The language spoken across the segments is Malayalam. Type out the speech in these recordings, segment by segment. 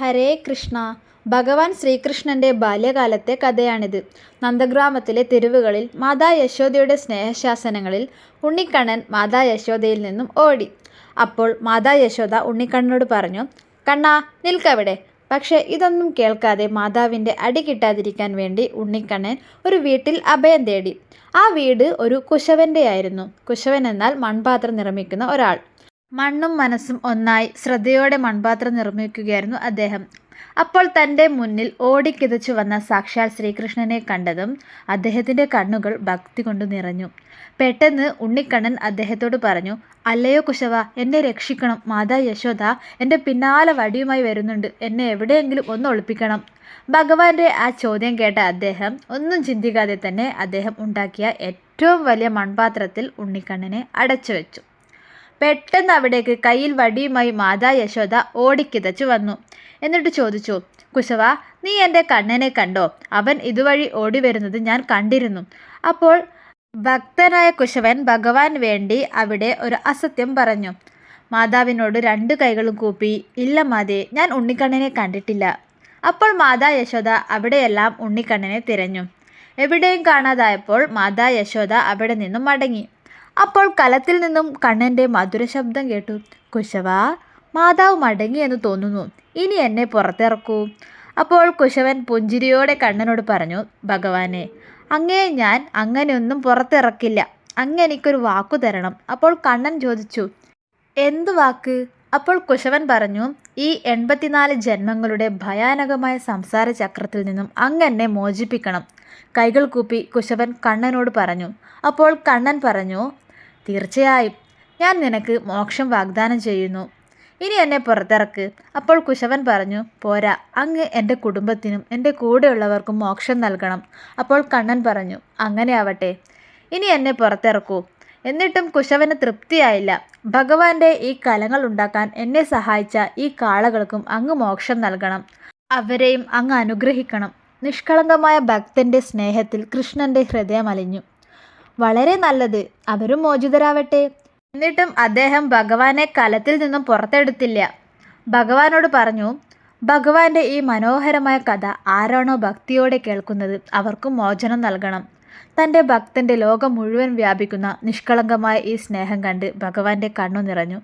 ഹരേ കൃഷ്ണ ഭഗവാൻ ശ്രീകൃഷ്ണന്റെ ബാല്യകാലത്തെ കഥയാണിത്. നന്ദഗ്രാമത്തിലെ തെരുവുകളിൽ മാതാ യശോദയുടെ സ്നേഹശാസനങ്ങളിൽ ഉണ്ണിക്കണ്ണൻ മാതാ യശോദയിൽ നിന്നും ഓടി. അപ്പോൾ മാതാ യശോദ ഉണ്ണിക്കണ്ണനോട് പറഞ്ഞു "കണ്ണാ നിൽക്കവിടെ. " പക്ഷേ ഇതൊന്നും കേൾക്കാതെ മാതാവിന്റെ അടി കിട്ടാതിരിക്കാൻ വേണ്ടി ഉണ്ണിക്കണ്ണൻ ഒരു വീട്ടിൽ അഭയം തേടി. ആ വീട് ഒരു കുശവന്റെയായിരുന്നു. കുശവൻ എന്നാൽ മൺപാത്രം നിർമ്മിക്കുന്ന ഒരാൾ. മണ്ണും മനസ്സും ഒന്നായി ശ്രദ്ധയോടെ മൺപാത്രം നിർമ്മിക്കുകയായിരുന്നു അദ്ദേഹം. അപ്പോൾ തന്റെ മുന്നിൽ ഓടിക്കിതച്ചു വന്ന സാക്ഷാൽ ശ്രീകൃഷ്ണനെ കണ്ടതും അദ്ദേഹത്തിന്റെ കണ്ണുകൾ ഭക്തി കൊണ്ട് നിറഞ്ഞു. പെട്ടെന്ന് ഉണ്ണിക്കണ്ണൻ അദ്ദേഹത്തോട് പറഞ്ഞു "അല്ലയോ കുശവ എന്നെ രക്ഷിക്കണം. മാതാ യശോദ എന്റെ പിന്നാലെ വടിയുമായി വരുന്നുണ്ട്. എന്നെ എവിടെയെങ്കിലും ഒന്ന് ഒളിപ്പിക്കണം. " ഭഗവാന്റെ ആ ചോദ്യം കേട്ട അദ്ദേഹം ഒന്നും ചിന്തിക്കാതെ തന്നെ അദ്ദേഹം ഉണ്ടാക്കിയ ഏറ്റവും വലിയ മൺപാത്രത്തിൽ ഉണ്ണിക്കണ്ണനെ അടച്ചു വെച്ചു. പെട്ടെന്ന് അവിടേക്ക് കയ്യിൽ വടിയുമായി മാതാ യശോദ ഓടിക്കിതച്ചു വന്നു. എന്നിട്ട് ചോദിച്ചു കുശവ നീ എന്റെ കണ്ണനെ കണ്ടോ? അവൻ ഇതുവഴി ഓടി വരുന്നത് ഞാൻ കണ്ടിരുന്നു. " അപ്പോൾ ഭക്തനായ കുശവൻ ഭഗവാൻ വേണ്ടി അവിടെ ഒരു അസത്യം പറഞ്ഞു. മാതാവിനോട് രണ്ട് കൈകളും കൂപ്പി "ഇല്ല മാതേ, ഞാൻ ഉണ്ണിക്കണ്ണനെ കണ്ടിട്ടില്ല. " അപ്പോൾ മാതാ യശോദ അവിടെയെല്ലാം ഉണ്ണിക്കണ്ണനെ തിരഞ്ഞു. എവിടെയും കാണാതായപ്പോൾ മാതാ യശോദ അവിടെ നിന്നും മടങ്ങി. അപ്പോൾ കലത്തിൽ നിന്നും കണ്ണന്റെ മധുരശബ്ദം കേട്ടു കുശവ മാതാവ് മടങ്ങിയെന്ന് തോന്നുന്നു. ഇനി എന്നെ പുറത്തിറക്കൂ. " അപ്പോൾ കുശവൻ പുഞ്ചിരിയോടെ കണ്ണനോട് പറഞ്ഞു "ഭഗവാനെ, അങ്ങേ ഞാൻ അങ്ങനെയൊന്നും പുറത്തിറക്കില്ല. അങ്ങ് എനിക്കൊരു വാക്കു തരണം. " അപ്പോൾ കണ്ണൻ ചോദിച്ചു "എന്ത് വാക്ക്? " അപ്പോൾ കുശവൻ പറഞ്ഞു "ഈ എൺപത്തിനാല് ജന്മങ്ങളുടെ ഭയാനകമായ സംസാര ചക്രത്തിൽ നിന്നും അങ്ങ് എന്നെ മോചിപ്പിക്കണം. " കൈകൾ കൂപ്പി കുശവൻ കണ്ണനോട് പറഞ്ഞു. അപ്പോൾ കണ്ണൻ പറഞ്ഞു "തീർച്ചയായും. ഞാൻ നിനക്ക് മോക്ഷം വാഗ്ദാനം ചെയ്യുന്നു. ഇനി എന്നെ പുറത്തിറക്ക്. " അപ്പോൾ കുശവൻ പറഞ്ഞു "പോരാ, അങ്ങ് എന്റെ കുടുംബത്തിനും എന്റെ കൂടെയുള്ളവർക്കും മോക്ഷം നൽകണം. " അപ്പോൾ കണ്ണൻ പറഞ്ഞു അങ്ങനെ ആവട്ടെ ഇനി എന്നെ പുറത്തിറക്കൂ. " എന്നിട്ടും കുശവന് തൃപ്തിയായില്ല. "ഭഗവാന്റെ ഈ കലങ്ങൾ ഉണ്ടാക്കാൻ എന്നെ സഹായിച്ച ഈ കാളകൾക്കും അങ്ങ് മോക്ഷം നൽകണം. അവരെയും അങ്ങ് അനുഗ്രഹിക്കണം. " നിഷ്കളങ്കമായ ഭക്തന്റെ സ്നേഹത്തിൽ കൃഷ്ണന്റെ ഹൃദയമലിഞ്ഞു. "വളരെ നല്ലത്. അവരും മോചിതരാവട്ടെ. " എന്നിട്ടും അദ്ദേഹം ഭഗവാനെ കലത്തിൽ നിന്നും പുറത്തെടുത്തില്ല. ഭഗവാനോട് പറഞ്ഞു "ഭഗവാന്റെ ഈ മനോഹരമായ കഥ ആരാണോ ഭക്തിയോടെ കേൾക്കുന്നത് അവർക്കും മോചനം നൽകണം. " തന്റെ ഭക്തന്റെ ലോകം മുഴുവൻ വ്യാപിക്കുന്ന നിഷ്കളങ്കമായ ഈ സ്നേഹം കണ്ട് ഭഗവാന്റെ കണ്ണു നിറഞ്ഞു.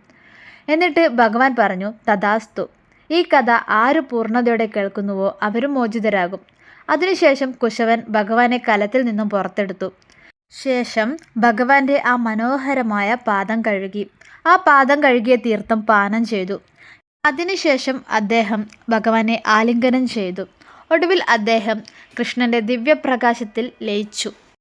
എന്നിട്ട് ഭഗവാൻ പറഞ്ഞു "തഥാസ്തു. ഈ കഥ ആര് പൂർണതയോടെ കേൾക്കുന്നുവോ അവരും മോചിതരാകും. " അതിനുശേഷം കുശവൻ ഭഗവാനെ കലത്തിൽ നിന്നും പുറത്തെടുത്തു. ശേഷം ഭഗവാന്റെ ആ മനോഹരമായ പാദം കഴുകി. ആ പാദം കഴുകിയ തീർത്ഥം പാനം ചെയ്തു. അതിനുശേഷം അദ്ദേഹം ഭഗവാനെ ആലിംഗനം ചെയ്തു. ഒടുവിൽ അദ്ദേഹം കൃഷ്ണന്റെ ദിവ്യപ്രകാശത്തിൽ ലയിച്ചു.